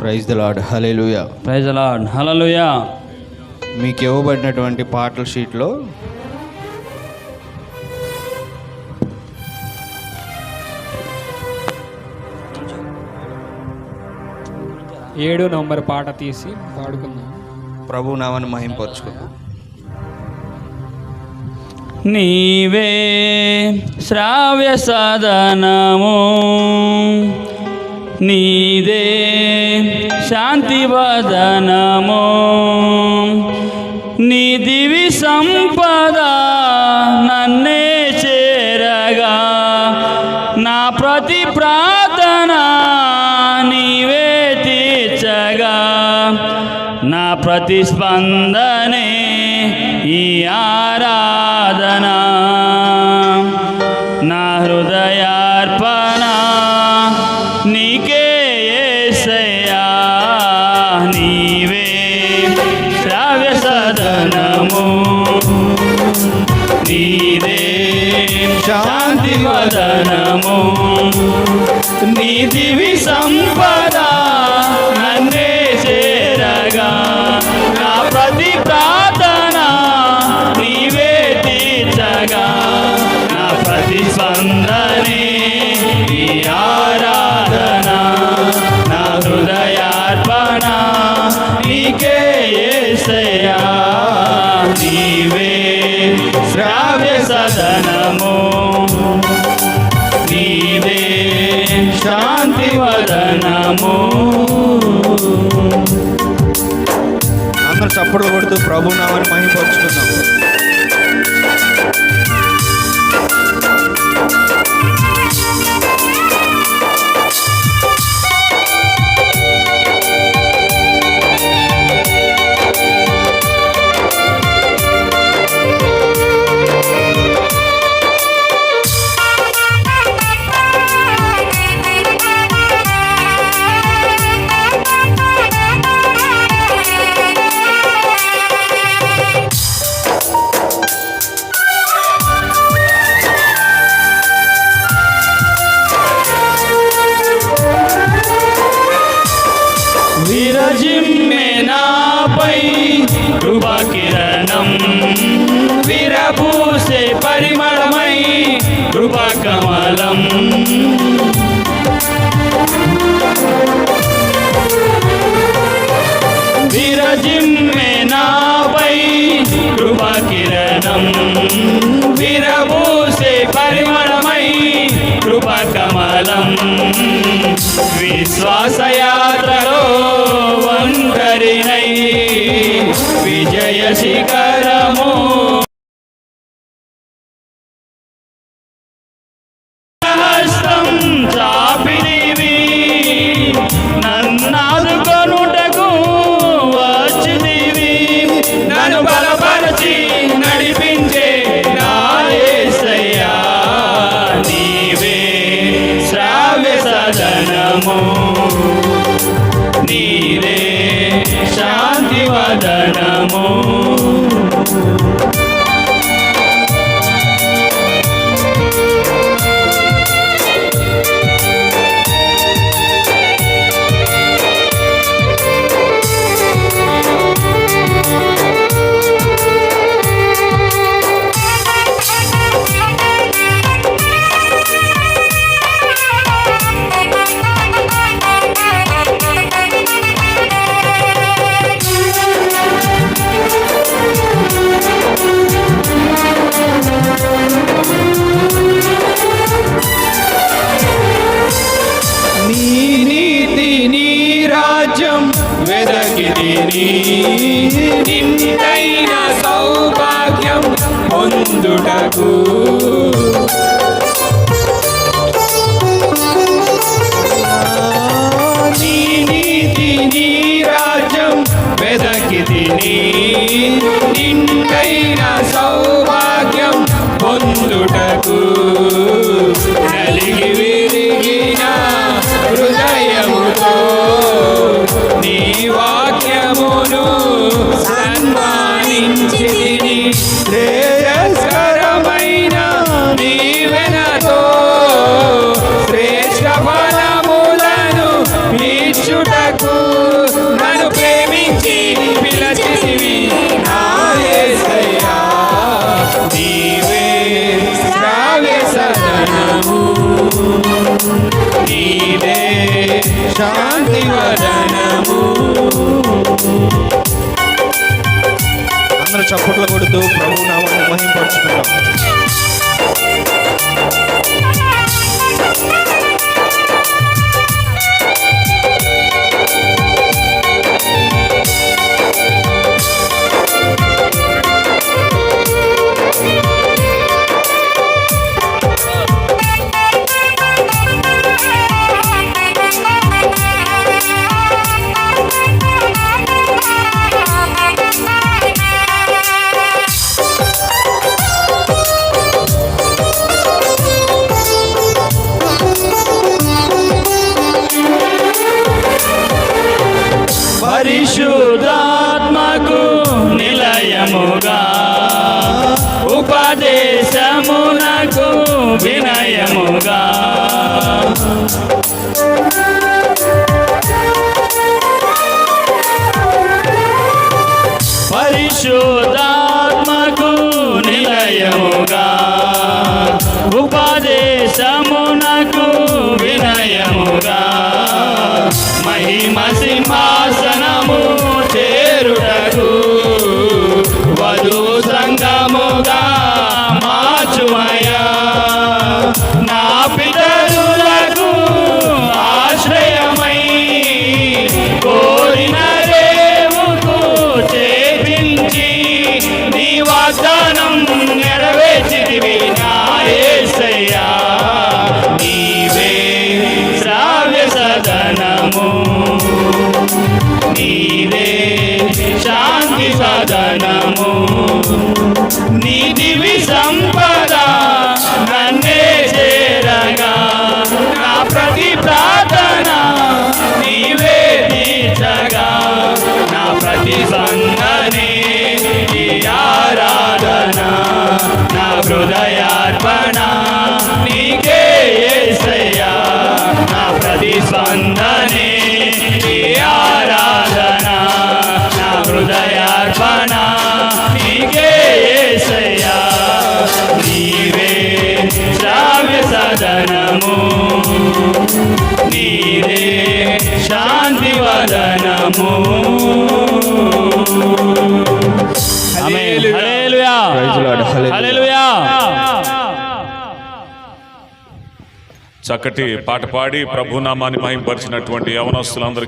Praise the Lord hallelujah praise Lord hallelujah మీకు ఇవ్వబడినటువంటి పాటల షీట్లో ఏడు నంబర్ పాట తీసి పాడుకుందాం. ప్రభు నామని మహింపరుచుకుందాం. నీవే శ్రావ్య సాధనము. నీదే శాంతి వదనము. నీ దివి సంపద నన్నే చేరగా. నా ప్రతి ప్రార్థన నీవే తీర్చగా. నా ప్రతిస్పందనే ఈ ఆరాధనా. వదనము నీ దివి అందరూ చప్పుడు కొడుతూ ప్రభు నామని మహింపరుచుకుందాం. నాపై కృపాకిరణం విరభూసే పరిమళమై కృపాకమలం విరజిమ్మే నాపై కృపాకిరణం విరభూసే పరిమళమై కృపాకమలం విశ్వాసయాత్రలో ఒంటరినై విజయ శిఖరము వెదకిదిని నిన్నైన సౌభాగ్యం పొందుటకు. చేయుటకు నన్ను ప్రేమించి పిలచితివి. నా యేసయ్యా నీవే శ్రావ్య సదనము. నీవే శాంతి వదనము. చప్పట్లు కొడుతూ ప్రభు నామాన్ని మహింపరుచుకుంటాం పరిశుద్ధాత్మకు నిలయముగా ఉపదేశమునకు వినయముగా. పరిశుద్ధాత్మకు నిలయముగా ఉపదేశమునకు వినయముగా. మహిమ సింహాసనము నీవే శాంతి సదనము నీటివి సంపద నన్నే చేరగా. నా ప్రతి ప్రార్థన నీవే తీర్చగా. నా ప్రతి సంగ శాంతి వదనము. చక్కటి పాట పాడి ప్రభునామాన్ని మహింపరిచినటువంటి యవనస్తులందరికీ